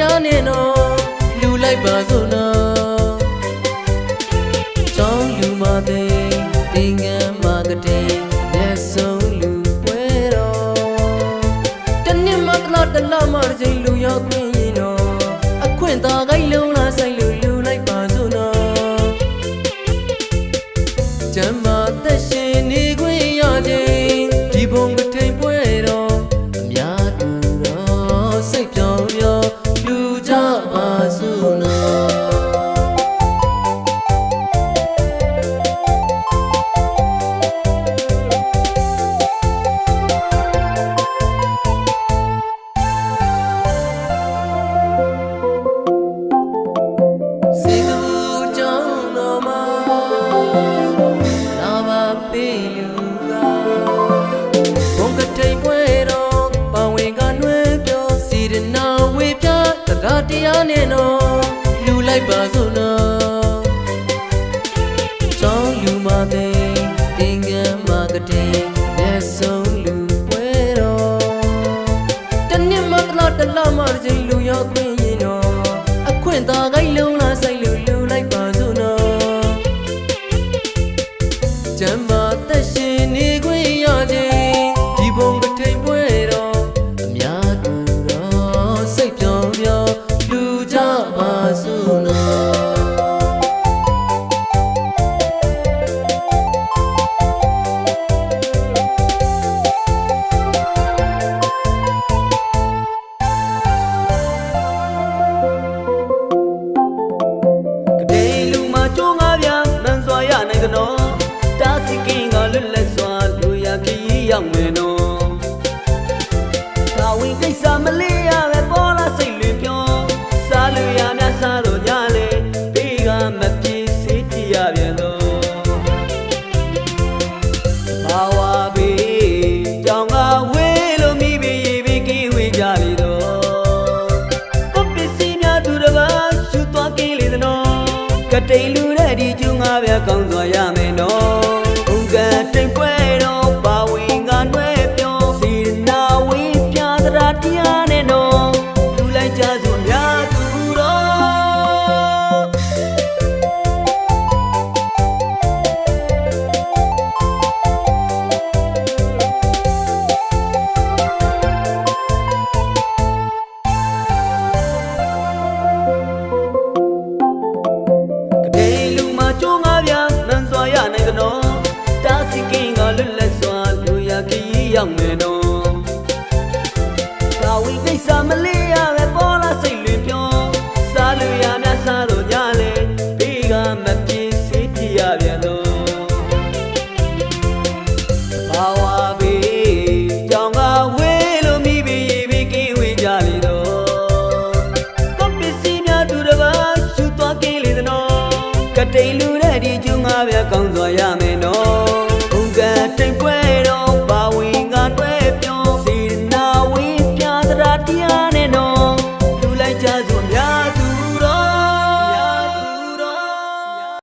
နဲ့တော့လူလိုက်ပါစို့နော်ကျောင်းလူမသိတင်ငန်းမာကတင်လက်ဆုံးလူပွဲတော်တနေ့မှတစ်လားတစ်လားမှတစ်ချိန်လူရောက်ခွင့်ရင်တော့အခွင့်သာကိုင်းလုံးလားဆိုင်လူလူလိုက်ပါစို့နော်ကျမ်းမာ တရားတရားနဲ့တော့လူလိုက်ပါစို့နော်ကျောင်းလူမသိတင်ငန်းမာကတင်လက်ဆုံးလူပွဲတော်တနေ့မှတစ်လားတစ်လားမှတစ်ချိန်လူရောက်ခွင့်ရင်တော့အခွင့်သာကိုင်းလုံးလားဆိုင်လူလူလိုက်ပါစို့နော်ကျမ်းမာသက်ရှင်နေခွင့်ရခြင်း ရီးရောက်မယ်နော်သာဝင်ကိစ္စမလေးရပဲပေါ်လာစိတ်လွင်ပြောစားလူရများစားတော့ညလေဒီကမပြေးစေးကြည့်ရပြန်တော့ဘာဝဘေးကြောင်ကဝေးလို့မိဘရေဘေးကင်းဝေးကြလေတော့ကိုပစ္စည်းများသူတစ်ပါးရှူသွားကင်းလေသနော်ကတိန်လူတဲ့ဒီကျူငါပဲကောင်းစွာရမယ် ကြိုးငါးပြမန်စွာရနိုင်ကနော်တာစီကင်းကလွတ်လပ်စွာလူရခရီးရောက်မယ်နော် ဒီကျူးငါပြကောင်းစွာရမယ်နော်